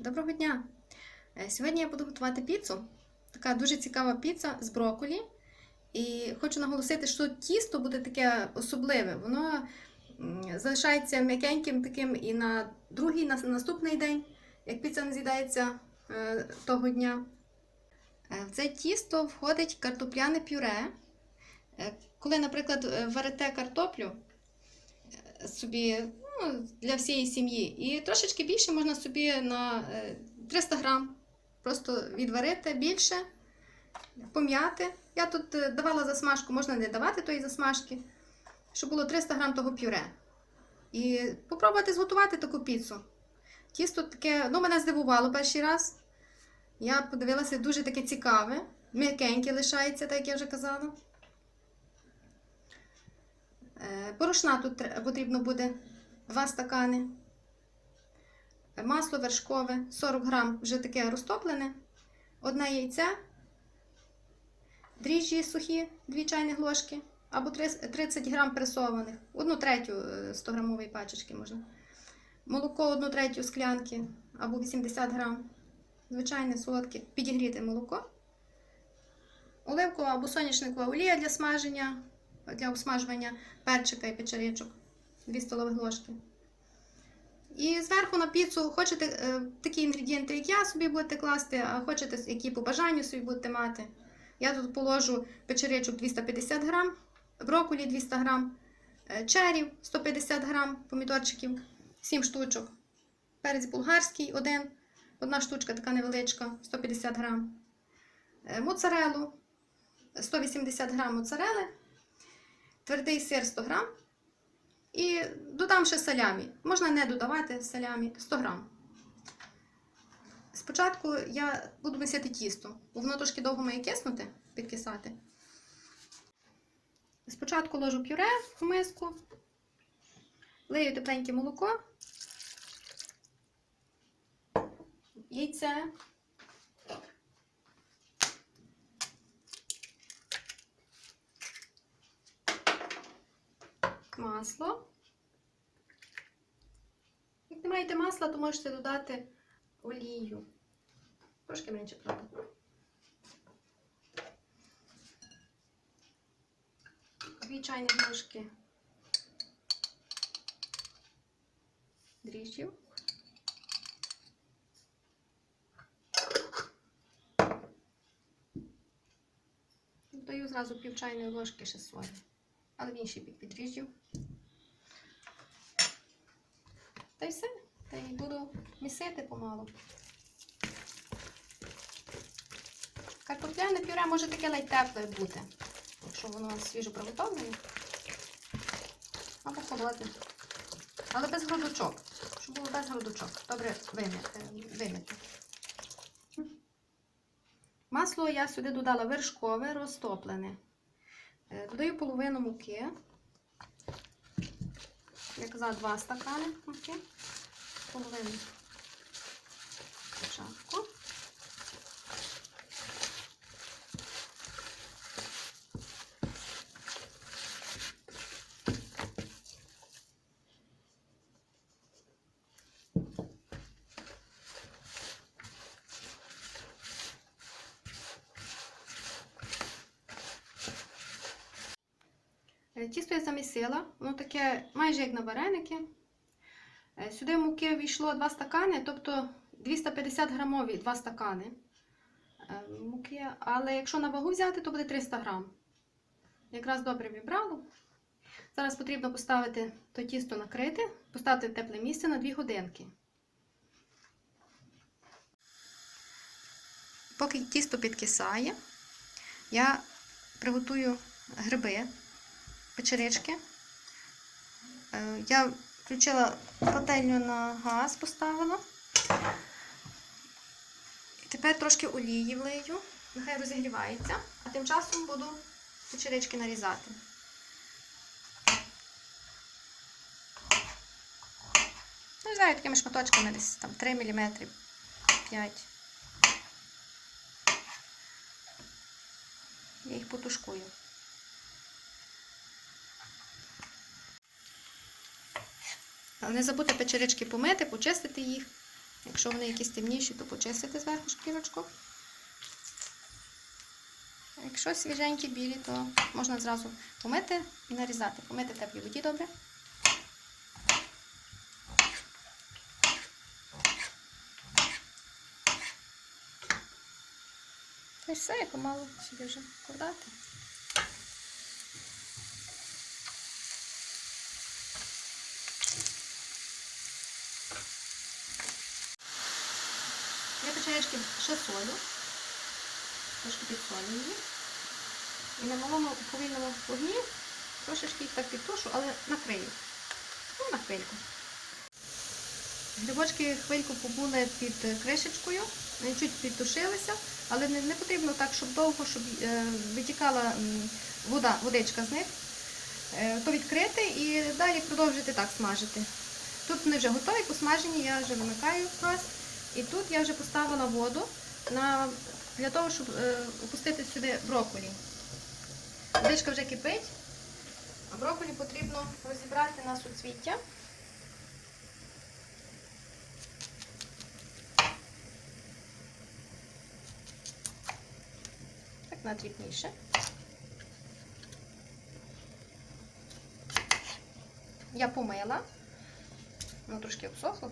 Доброго дня! Е, Сьогодні я буду готувати піцу. Така дуже цікава піца з брокколі. І хочу наголосити, що тісто буде таке особливе. Воно залишається м'якеньким таким і на другий, на наступний день, як піца не з'їдається е, того дня. Е, В це тісто входить картопляне пюре. Коли, наприклад, варите картоплю собі ну, для всієї сім'ї, і трошечки більше можна собі на е, 300 грам просто відварити більше, пом'яти. Я тут е, давала засмажку, можна не давати тої засмажки, щоб було 300 грам того пюре. І попробувати зготувати таку піцу. Тісто таке, ну, мене здивувало перший раз. Я подивилася дуже таке цікаве, м'якеньке лишається, так як я вже казала. Е, Порошна тут потрібно буде 2 стакани. Масло вершкове 40 грам вже таке розтоплене. Одне яйце, дріжджі сухі 2 чайних ложки, або 30 грам пресованих, одну третю 100 грамової пачечки можна. Молоко 1 третю склянки або 80 грам. Звичайне солодке підігріте молоко. Оливкова або соняшникова олія для смаження, для обсмажування перчика і печеричок 2 столових ложки. І зверху на піцу хочете е, такі інгредієнти, як я собі будете класти, а хочете, які по бажанню собі будете мати. Я тут положу печеричок 250 грам, брокколі 200 грам, е, черів 150 грам, помідорчиків, 7 штучок. Перець болгарський один, одна штучка така невеличка, 150 грам. Е, Моцарелу 180 грам моцарели, твердий сир 100 грам. І додам ще салямі. Можна не додавати салямі 100 грам. Спочатку я буду місити тісто, бо воно трошки довго має киснути, підкисати. Спочатку ложу пюре в миску, лию тепленьке молоко, яйце. Масло. Як не маєте масла, то можете додати олію. Трошки менше, правда. Дві чайні ложки дріжджів. Додаю зразу пів чайної ложки ще солі але в інший бік підріжджу. Та й все. Та й буду місити помалу. Картопляне пюре може таке ледь тепле бути, якщо воно свіжо приготовлене. Або холодне. Але без грудочок. Щоб було без грудочок. Добре вимити. вимити. Масло я сюди додала вершкове, розтоплене. Е, Додаю половину муки. Я казала, два стакани муки. Половину спочатку. Е, Тісто я замісила, воно таке майже як на вареники. Е, Сюди муки війшло 2 стакани, тобто 250 грамові 2 стакани е, муки. Але якщо на вагу взяти, то буде 300 грам. Якраз добре вібрало. Зараз потрібно поставити то тісто накрити, поставити в тепле місце на 2 годинки. Поки тісто підкисає, я приготую гриби печерички. Е, Я включила пательню на газ, поставила. Тепер трошки олії влию, нехай розігрівається, а тим часом буду печерички нарізати. Ну, знаю, такими шматочками десь там 3 мм, 5 Я їх потушкую. Але не забудьте печерички помити, почистити їх. Якщо вони якісь темніші, то почистити зверху шкірочку. Якщо свіженькі білі, то можна зразу помити і нарізати. Помити в теплій воді добре. Та все, і помалу собі вже вкладати. Я печеречки ще солю, трошки підсолю її. І на малому повільному вогні трошечки їх так підтушу, але накрию. Ну, на хвильку. Грибочки хвильку побули під кришечкою, вони чуть підтушилися, але не, не потрібно так, щоб довго, щоб е, витікала вода, водичка з них. Е, то відкрити і далі продовжити так смажити. Тут вони вже готові, посмажені, я вже вимикаю газ. І тут я вже поставила воду на, для того, щоб е, опустити сюди брокколі. Водичка вже кипить, а брокколі потрібно розібрати на суцвіття. Так, надрібніше. Я помила, воно трошки обсохло.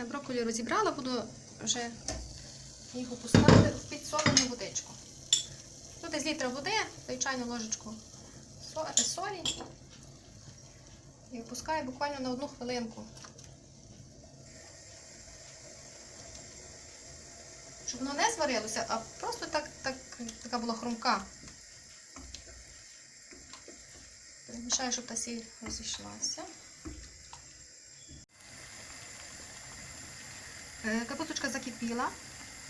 Я брокколі розібрала, буду вже їх опускати в підсолену водичку. Тут десь літра води, звичайну ложечку солі. І опускаю буквально на одну хвилинку. Щоб воно не зварилося, а просто так, так, така була хрумка. Перемішаю, щоб та сіль розійшлася. Капусточка закипіла.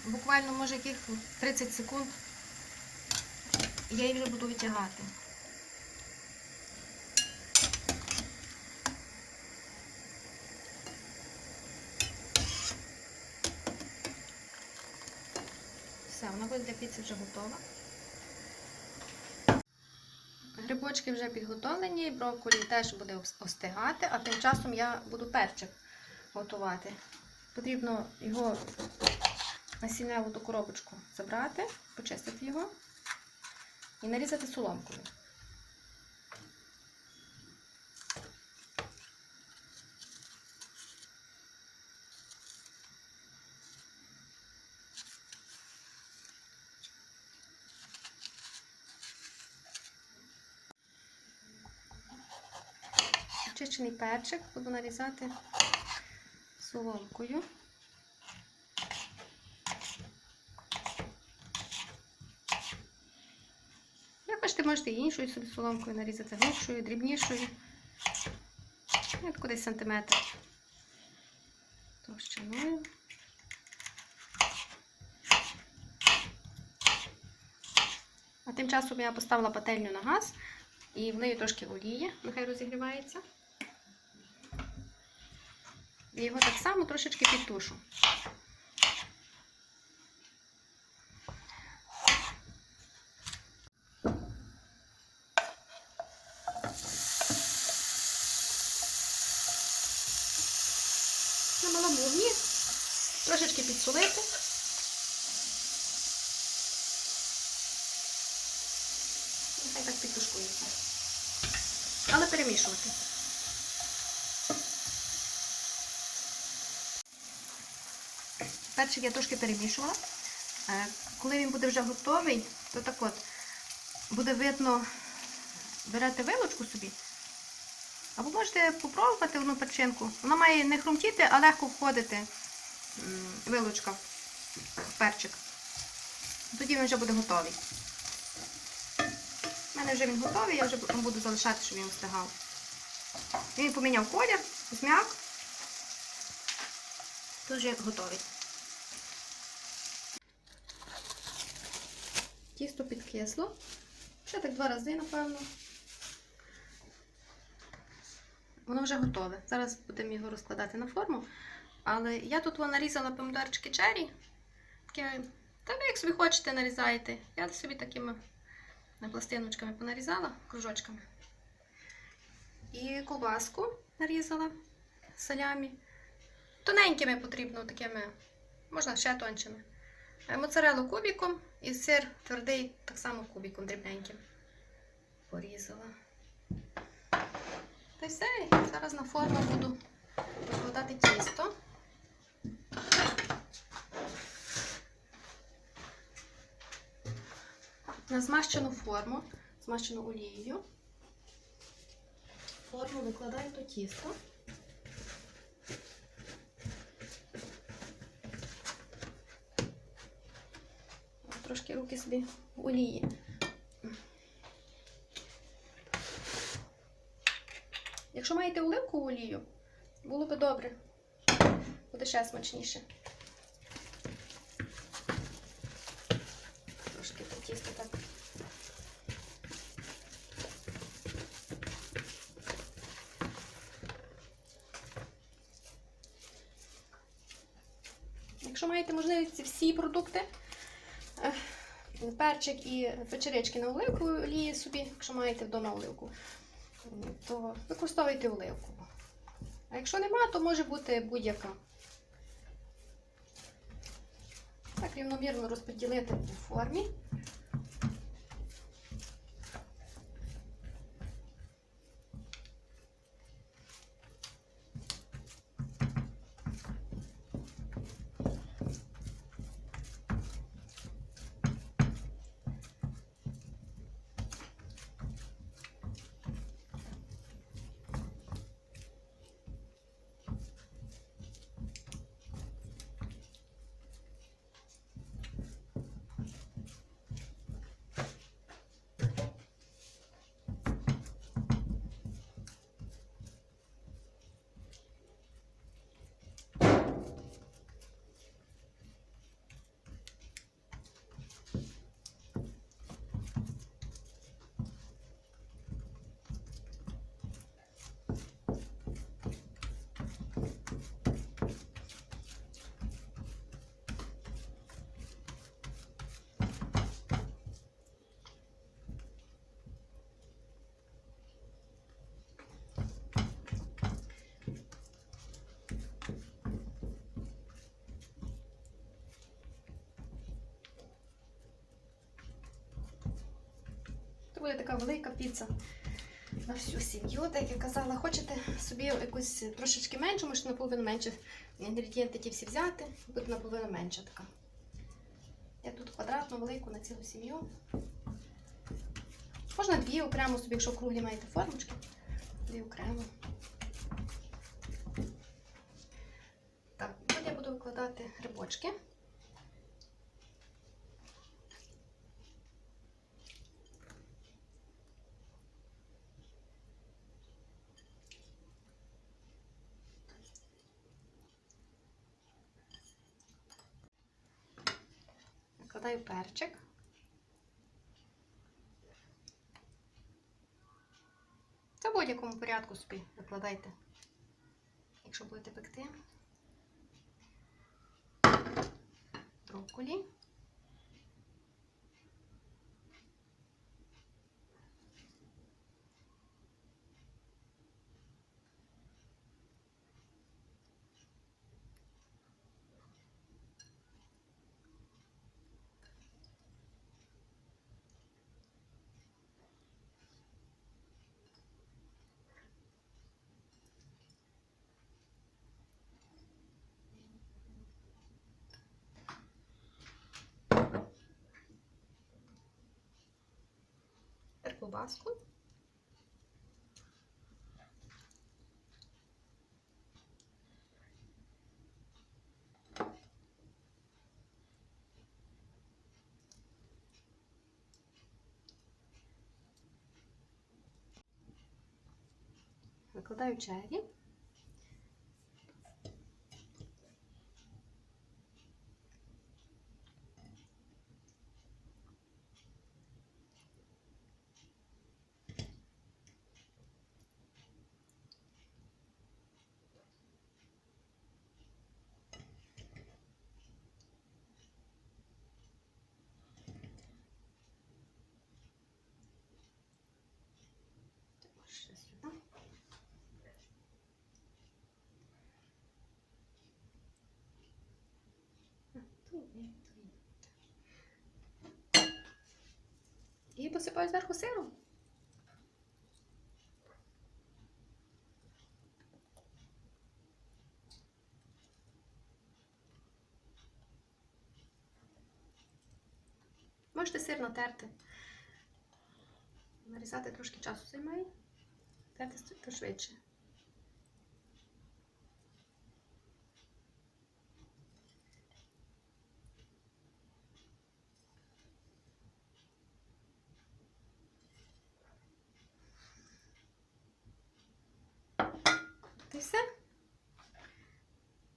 Буквально, може, яких 30 секунд я її вже буду витягати. Все, вона буде для піци вже готова. Грибочки вже підготовлені, брокколі теж буде остигати, а тим часом я буду перчик готувати. Потрібно його насінневу ту коробочку забрати, почистити його і нарізати соломкою. Очищений перчик буду нарізати соломкою. Як хочете, можете іншою собі соломкою нарізати, глибшою, дрібнішою. Ну, таку десь сантиметр товщиною. А тим часом я поставила пательню на газ і в неї трошки олії, нехай розігрівається. І його так само трошечки підтушу. На малому вогні трошечки підсолити. Нехай так підтушкується. Але перемішувати. Перчик я трошки перемішувала. Е, Коли він буде вже готовий, то так от буде видно, берете вилочку собі. Або можете попробувати одну перчинку. Вона має не хрумтіти, а легко входити вилочка в перчик. Тоді він вже буде готовий. У мене вже він готовий, я вже буду залишати, щоб він встигав. Він поміняв колір, зм'як. Тут вже готовий. Тісто підкисло. Ще так два рази, напевно. Воно вже готове. Зараз будемо його розкладати на форму. Але я тут нарізала помідорчики чері. Таке, та ви як собі хочете, нарізаєте. Я собі такими пластиночками понарізала, кружочками. І ковбаску нарізала салямі. Тоненькими потрібно, такими, можна ще тоншими. Е, Моцарелу кубіком і сир твердий так само кубіком дрібненьким. Порізала. Та й все. Зараз на форму буду викладати тісто. На змащену форму, змащену олією. Форму викладаю до тіста. Трошки руки собі в олії. Якщо маєте оливкову олію, було би добре. Буде ще смачніше. Трошки то тісто так. Якщо маєте можливість всі продукти, перчик і печерички на оливку олії собі, якщо маєте вдома оливку, то використовуйте оливку. А якщо нема, то може бути будь-яка. Так рівномірно розподілити по формі. Це буде така велика піца на всю сім'ю. Так я казала, хочете собі якусь трошечки меншу, можете наполовину менше інгредієнти ті всі взяти, буде наполовину менша така. Я тут квадратну велику на цілу сім'ю. Можна дві окремо собі, якщо круглі маєте формочки, дві окремо. Так, тут я буду викладати грибочки. Викладаю перчик. Це в будь-якому порядку собі викладайте, якщо будете пекти. Брокколі. Тепер ковбаску. Викладаю E você pode dar com. Можете сир натерти. Нарізати трошки часу займає, терти швидше. Все.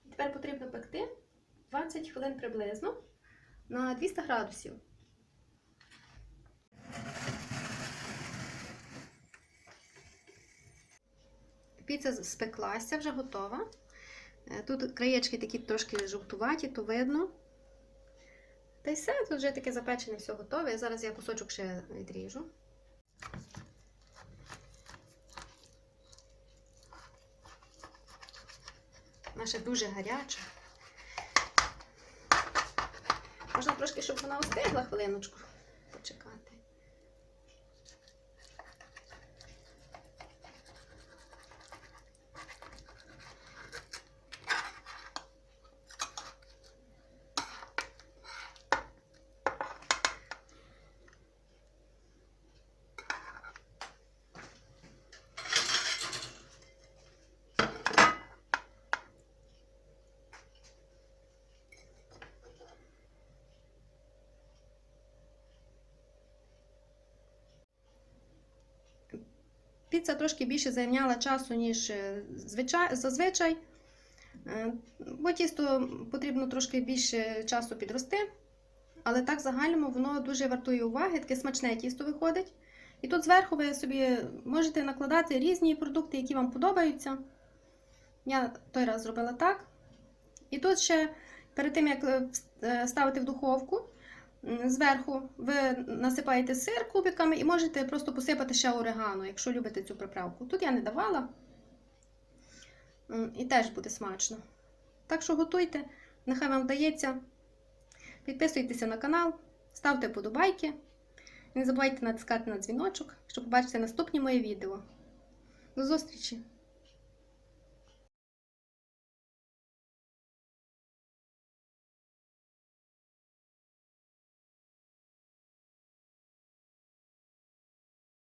Тепер потрібно пекти 20 хвилин приблизно на 200 градусів. Піца спеклася, вже готова. Е, Тут краєчки такі трошки жовтуваті, то видно. Та й все, тут вже таке запечене, все готове. Зараз я кусочок ще відріжу. Наша дуже гаряча. Можна трошки, щоб вона остигла хвилиночку. Почекати. Піца трошки більше зайняла часу, ніж е, зазвичай. Е, Бо тісто потрібно трошки більше часу підрости. Але так загальному воно дуже вартує уваги, таке смачне тісто виходить. І тут зверху ви собі можете накладати різні продукти, які вам подобаються. Я той раз зробила так. І тут ще перед тим, як е, ставити в духовку, зверху ви насипаєте сир кубиками і можете просто посипати ще орегано, якщо любите цю приправку. Тут я не давала. І теж буде смачно. Так що готуйте, нехай вам вдається. Підписуйтеся на канал, ставте подобайки. Не забувайте натискати на дзвіночок, щоб побачити наступні мої відео. До зустрічі!